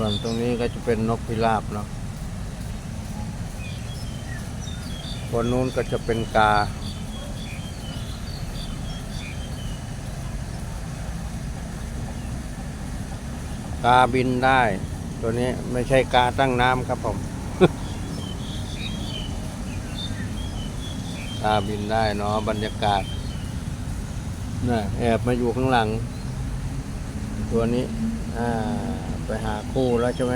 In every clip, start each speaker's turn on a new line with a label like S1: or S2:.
S1: ส่วนตรงนี้ก็จะเป็นนกพิราบเนาะบนนู้นก็จะเป็นกา กาบินได้ ตัวนี้ไม่ใช่กาตั้งน้ำครับผม กาบินได้เนาะบรรยากาศน่ะแอบมาอยู่ข้างหลัง ตัวนี้ อ่า ไปหาคู่แล้วใช่ไหม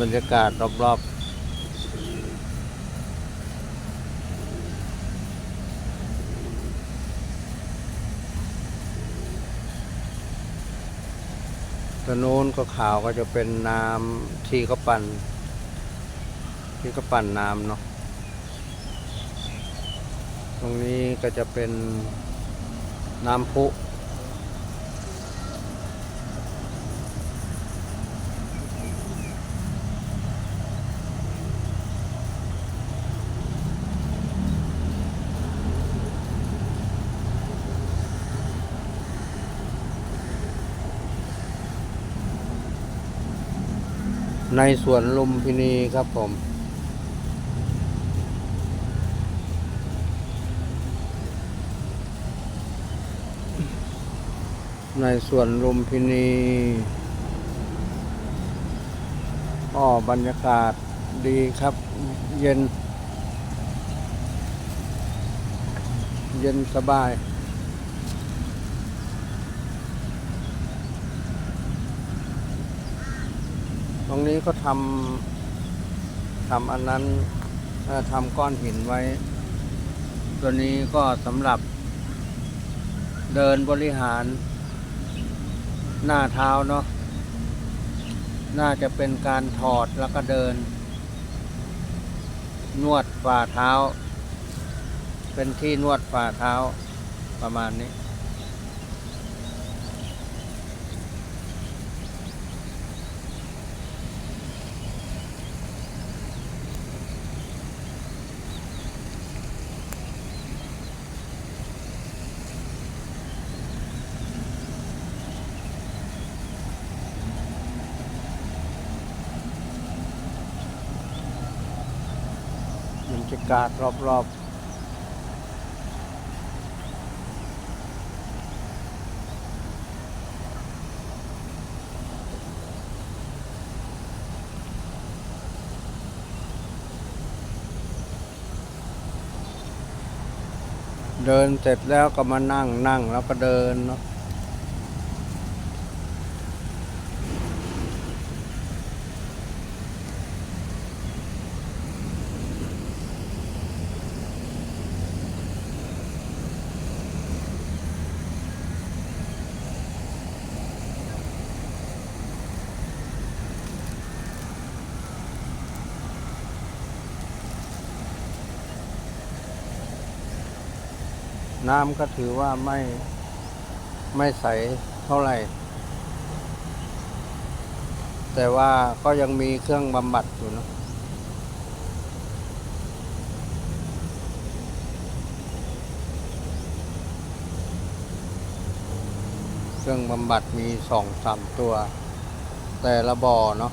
S1: บรรยากาศรอบๆ ตะโน้นก็ขาวก็จะเป็นน้ำที่เขาปั่น ที่เขาปั่นน้ำเนาะตรงนี้ก็จะเป็นน้ำพุ ในสวนลุมพินีครับผม ในสวนลุมพินีอ้อบรรยากาศดีครับ เย็น เย็นสบาย ตรงนี้ก็ทำทำอันนั้นทำก้อนหินไว้ ตัวนี้ก็สำหรับเดินบริหารหน้าเท้าเนาะน่าจะเป็นการถอดแล้วก็เดิน นวดฝ่าเท้า เป็นที่นวดฝ่าเท้าประมาณนี้ รยากาศรอบๆเดินเสร็จแล้วก็มานั่งนั่งแล้วก็เดินเนาะ น้ำก็ถือว่าไม่ไม่ใสเท่าไหร่ แต่ว่าก็ยังมีเครื่องบำบัดอยู่เนอะเครื่องบำบัดมีสองสามตัว แต่ละบ่อเนาะ